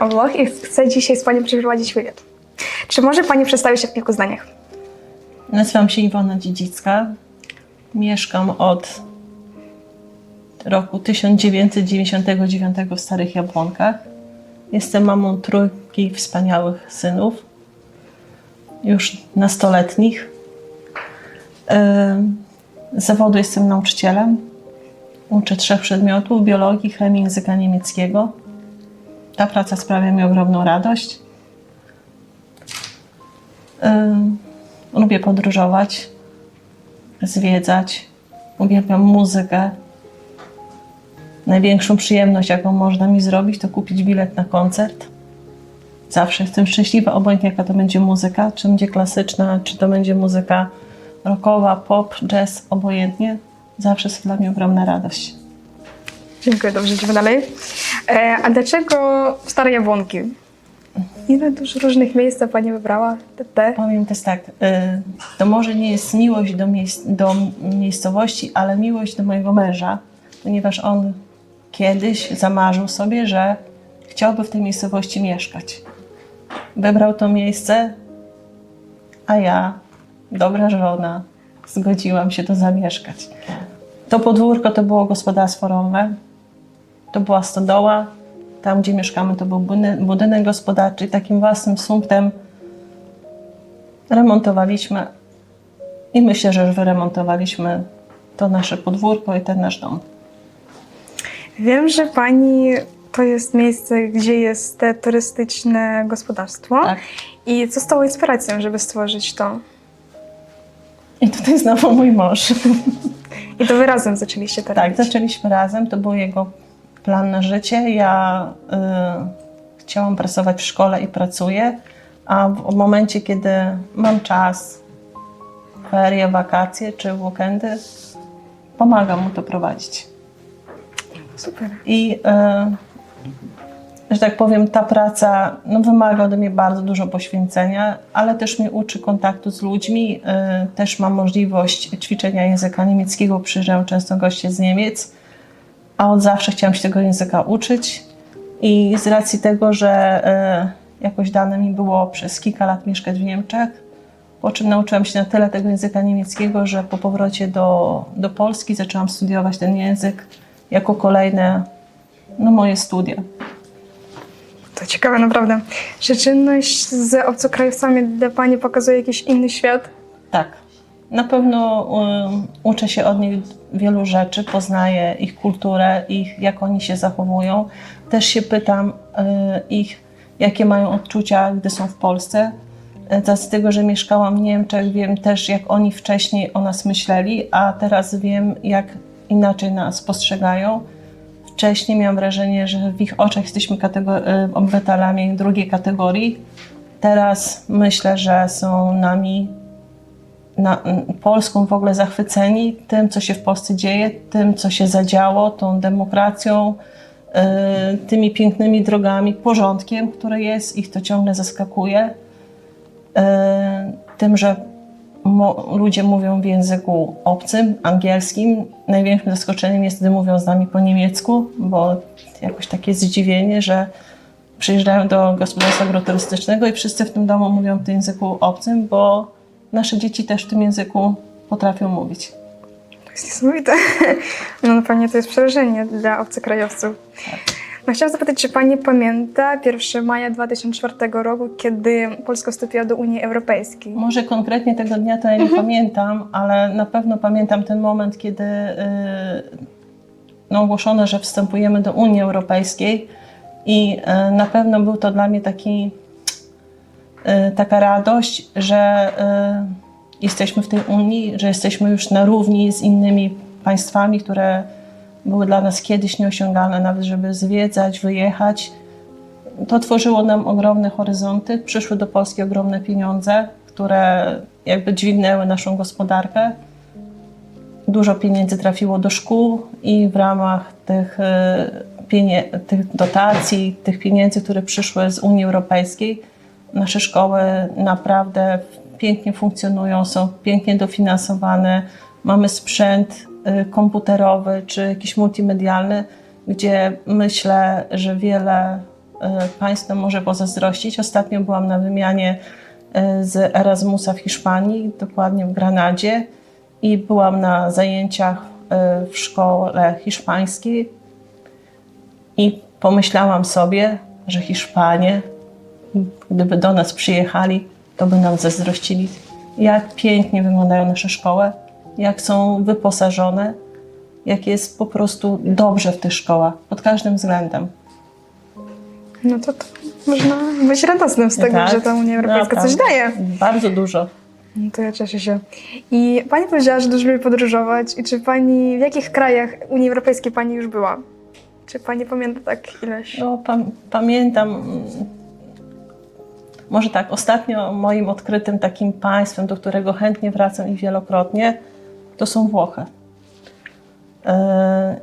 o Włoch i chcę dzisiaj z Panią przeprowadzić wywiad. Czy może Pani przedstawić się w kilku zdaniach? Nazywam się Iwona Dziedzicka. Mieszkam od roku 1999 w Starych Jabłonkach. Jestem mamą trójki wspaniałych synów, już nastoletnich. Z zawodu jestem nauczycielem. Uczę trzech przedmiotów: biologii, chemii, języka niemieckiego. Ta praca sprawia mi ogromną radość. Lubię podróżować, zwiedzać. Uwielbiam muzykę. Największą przyjemność, jaką można mi zrobić, to kupić bilet na koncert. Zawsze jestem szczęśliwa, obojętnie jaka to będzie muzyka, czy będzie klasyczna, czy to będzie muzyka rockowa, pop, jazz, obojętnie. Zawsze jest dla mnie ogromna radość. Dziękuję, dobrze, idziemy dalej. E, a dlaczego Stare Jabłonki? Ile dużo różnych miejsc Pani wybrała? Te, te. Powiem też tak, y, to może nie jest miłość do, miejsc, do miejscowości, ale miłość do mojego męża, ponieważ on kiedyś zamarzył sobie, że chciałby w tej miejscowości mieszkać. Wybrał to miejsce, a ja, dobra żona, zgodziłam się to zamieszkać. To podwórko to było gospodarstwo rolne, to była stodoła, tam gdzie mieszkamy to był budynek, gospodarczy takim własnym sumptem remontowaliśmy i myślę, że już wyremontowaliśmy to nasze podwórko i ten nasz dom. Wiem, że Pani to jest miejsce, gdzie jest te turystyczne gospodarstwo. Tak. I co stało inspiracją, żeby stworzyć to? I tutaj znowu mój mąż. I to Wy razem zaczęliście to Tak, robić. zaczęliśmy razem, to był jego plan na życie. Ja y, chciałam pracować w szkole i pracuję, a w momencie, kiedy mam czas, ferie, wakacje czy weekendy, pomagam mu to prowadzić. Super. I e, że tak powiem, ta praca no, wymaga ode mnie bardzo dużo poświęcenia, ale też mnie uczy kontaktu z ludźmi. E, też mam możliwość ćwiczenia języka niemieckiego. Przyjeżdżają często goście z Niemiec, a od zawsze chciałam się tego języka uczyć. I z racji tego, że e, jakoś dane mi było przez kilka lat mieszkać w Niemczech, po czym nauczyłam się na tyle tego języka niemieckiego, że po powrocie do, do Polski zaczęłam studiować ten język jako kolejne no, moje studia. To ciekawe naprawdę. Czy czynność z obcokrajowcami dla Pani pokazuje jakiś inny świat? Tak. Na pewno um, uczę się od nich wielu rzeczy, poznaję ich kulturę, ich, jak oni się zachowują. Też się pytam y, ich, jakie mają odczucia, gdy są w Polsce. Y, Z tego, że mieszkałam w Niemczech, wiem też, jak oni wcześniej o nas myśleli, a teraz wiem, jak inaczej nas postrzegają. Wcześniej miałam wrażenie, że w ich oczach jesteśmy y, obywatelami drugiej kategorii. Teraz myślę, że są nami na, Polską w ogóle zachwyceni tym, co się w Polsce dzieje, tym, co się zadziało, tą demokracją, y, tymi pięknymi drogami, porządkiem, który jest, ich to ciągle zaskakuje. Y, tym, że mo, ludzie mówią w języku obcym, angielskim. Największym zaskoczeniem jest, gdy mówią z nami po niemiecku, bo jakoś takie zdziwienie, że przyjeżdżają do gospodarstwa agroturystycznego i wszyscy w tym domu mówią w tym języku obcym, bo nasze dzieci też w tym języku potrafią mówić. To jest niesamowite. No na pewno to jest przerażenie dla obcokrajowców. No, chciałam zapytać, czy Pani pamięta 1 maja 2004 roku, kiedy Polska wstąpiła do Unii Europejskiej? Może konkretnie tego dnia to ja nie pamiętam, ale na pewno pamiętam ten moment, kiedy yy, no, ogłoszono, że wstępujemy do Unii Europejskiej i yy, na pewno był to dla mnie taki, taka radość, że yy, jesteśmy w tej Unii, że jesteśmy już na równi z innymi państwami, które były dla nas kiedyś nieosiągalne, nawet żeby zwiedzać, wyjechać. To tworzyło nam ogromne horyzonty. Przyszły do Polski ogromne pieniądze, które jakby dźwignęły naszą gospodarkę. Dużo pieniędzy trafiło do szkół i w ramach tych, pienie- tych dotacji, tych pieniędzy, które przyszły z Unii Europejskiej, nasze szkoły naprawdę pięknie funkcjonują, są pięknie dofinansowane. Mamy sprzęt y, komputerowy czy jakiś multimedialny, gdzie myślę, że wiele e, państwem może pozazdrościć. Ostatnio byłam na wymianie e, z Erasmusa w Hiszpanii, dokładnie w Granadzie i byłam na zajęciach w szkole hiszpańskiej i pomyślałam sobie, że Hiszpanie, gdyby do nas przyjechali, to by nam zazdrościli, jak pięknie wyglądają nasze szkoły, jak są wyposażone, jak jest po prostu dobrze w tych szkołach, pod każdym względem. No to, to można być radosnym z tego, Tak, że ta Unia Europejska coś naprawdę. daje. Bardzo dużo. No to ja cieszę się. I Pani powiedziała, że dużo lubi podróżować. I czy Pani, w jakich krajach Unii Europejskiej Pani już była? Czy Pani pamięta tak ileś? No, pam- pamiętam, może tak, ostatnio moim odkrytym takim państwem, do którego chętnie wracam i wielokrotnie, to są Włochy. E,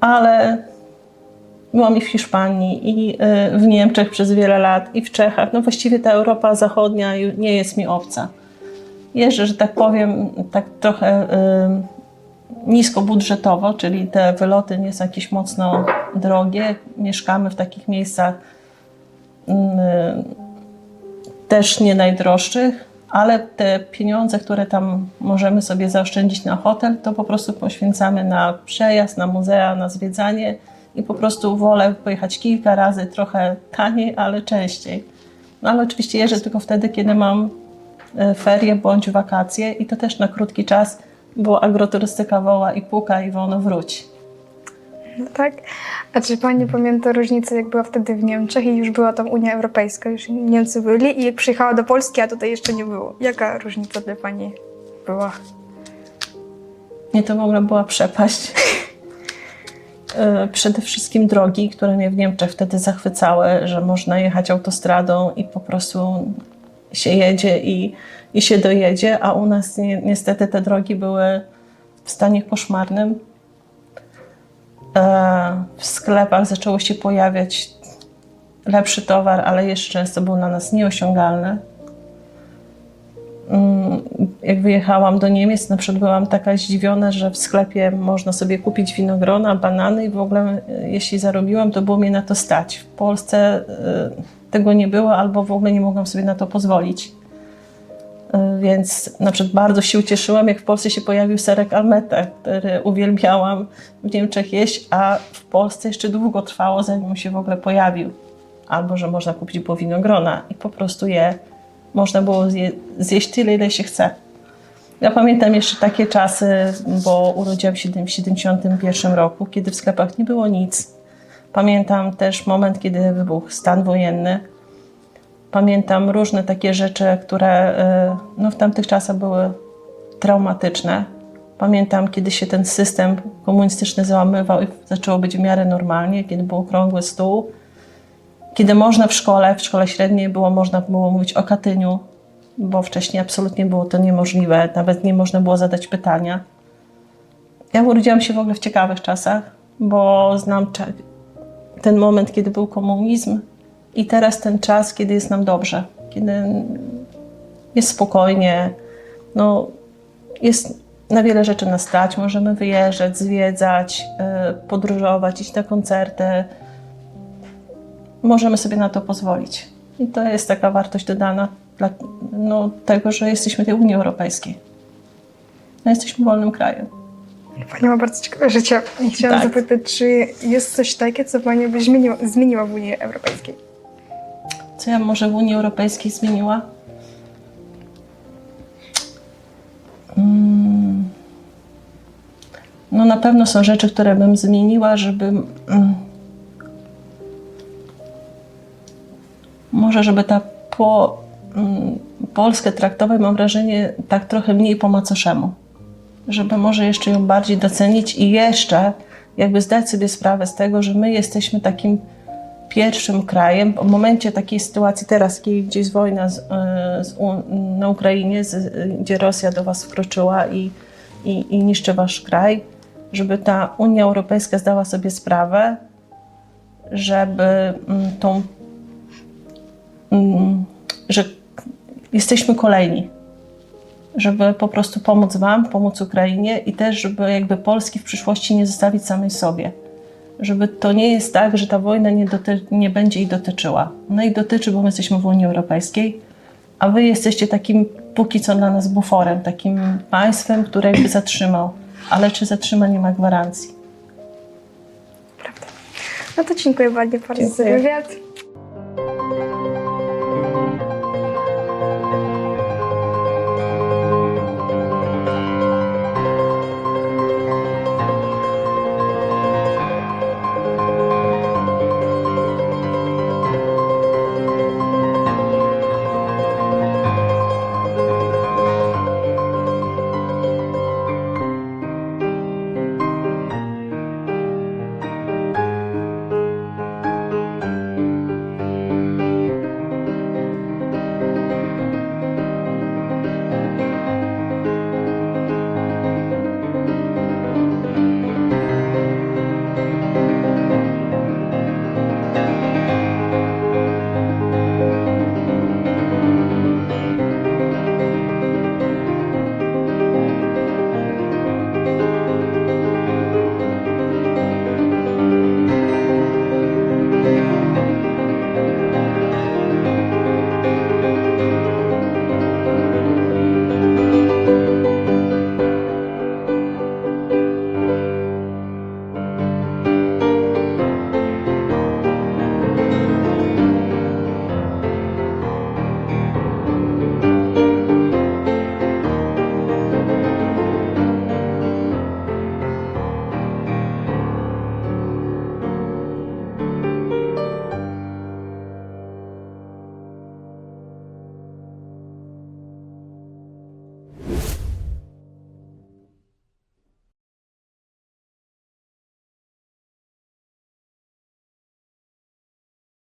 Ale byłam i w Hiszpanii, i e, w Niemczech przez wiele lat, i w Czechach. No właściwie ta Europa Zachodnia nie jest mi obca. Jeżdżę, że tak powiem, tak trochę e, niskobudżetowo, czyli te wyloty nie są jakieś mocno drogie. Mieszkamy w takich miejscach mm, też nie najdroższych, ale te pieniądze, które tam możemy sobie zaoszczędzić na hotel, to po prostu poświęcamy na przejazd, na muzea, na zwiedzanie i po prostu wolę pojechać kilka razy, trochę taniej, ale częściej. No ale oczywiście jeżdżę tylko wtedy, kiedy mam e, ferie bądź wakacje i to też na krótki czas, bo agroturystyka woła i puka i wolno wróć. No tak. A czy Pani pamięta różnicę, jak była wtedy w Niemczech i już była tam Unia Europejska, już Niemcy byli i jak przyjechała do Polski, a tutaj jeszcze nie było? Jaka różnica dla Pani była? Nie, to w ogóle była przepaść. E, Przede wszystkim drogi, które mnie w Niemczech wtedy zachwycały, że można jechać autostradą i po prostu się jedzie i, i się dojedzie, a u nas ni niestety te drogi były w stanie koszmarnym. E, W sklepach zaczęło się pojawiać lepszy towar, ale jeszcze często był dla nas nieosiągalny. Mm, jak wyjechałam do Niemiec, na przykład byłam taka zdziwiona, że w sklepie można sobie kupić winogrona, banany i w ogóle e, jeśli zarobiłam, to było mnie na to stać. W Polsce e, tego nie było albo w ogóle nie mogłam sobie na to pozwolić. E, Więc na przykład bardzo się ucieszyłam, jak w Polsce się pojawił serek Almeta, który uwielbiałam w Niemczech jeść, a w Polsce jeszcze długo trwało, zanim się w ogóle pojawił. Albo, że można kupić było winogrona i po prostu je można było zje, zjeść tyle, ile się chce. Ja pamiętam jeszcze takie czasy, bo urodziłam się w 1971 roku, kiedy w sklepach nie było nic. Pamiętam też moment, kiedy wybuchł stan wojenny. Pamiętam różne takie rzeczy, które y, no, w tamtych czasach były traumatyczne. Pamiętam, kiedy się ten system komunistyczny załamywał i zaczęło być w miarę normalnie, kiedy był okrągły stół kiedy można w szkole, w szkole średniej było można było mówić o Katyniu, bo wcześniej absolutnie było to niemożliwe, nawet nie można było zadać pytania. Ja urodziłam się w ogóle w ciekawych czasach, bo znam ten moment, kiedy był komunizm i teraz ten czas, kiedy jest nam dobrze, kiedy jest spokojnie, no, jest na wiele rzeczy nas stać, możemy wyjeżdżać, zwiedzać, y, podróżować, iść na koncerty, możemy sobie na to pozwolić. I to jest taka wartość dodana dla no, tego, że jesteśmy w tej Unii Europejskiej. No, jesteśmy wolnym krajem. Pani ma bardzo ciekawe życie. Chciałam Tak. zapytać, czy jest coś takie, co Pani by zmieniła, zmieniła w Unii Europejskiej? Co ja może w Unii Europejskiej zmieniła? Mm. No na pewno są rzeczy, które bym zmieniła, żeby mm, może żeby ta po, mm, Polskę traktować, mam wrażenie, tak trochę mniej po macoszemu. Żeby może jeszcze ją bardziej docenić i jeszcze jakby zdać sobie sprawę z tego, że my jesteśmy takim pierwszym krajem, w momencie takiej sytuacji teraz, kiedy gdzie jest wojna z, e, z, na Ukrainie, z, gdzie Rosja do Was wkroczyła i, i, i niszczy Wasz kraj, żeby ta Unia Europejska zdała sobie sprawę, żeby mm, tą, mm, że jesteśmy kolejni, żeby po prostu pomóc Wam, pomóc Ukrainie i też, żeby jakby Polski w przyszłości nie zostawić samej sobie żeby to nie jest tak, że ta wojna nie, nie będzie ich dotyczyła. Ona ich dotyczy, bo my jesteśmy w Unii Europejskiej, a wy jesteście takim póki co dla nas buforem, takim państwem, które jakby zatrzymał. Ale czy zatrzyma, nie ma gwarancji. No to dziękuję bardzo, bardzo za wywiad.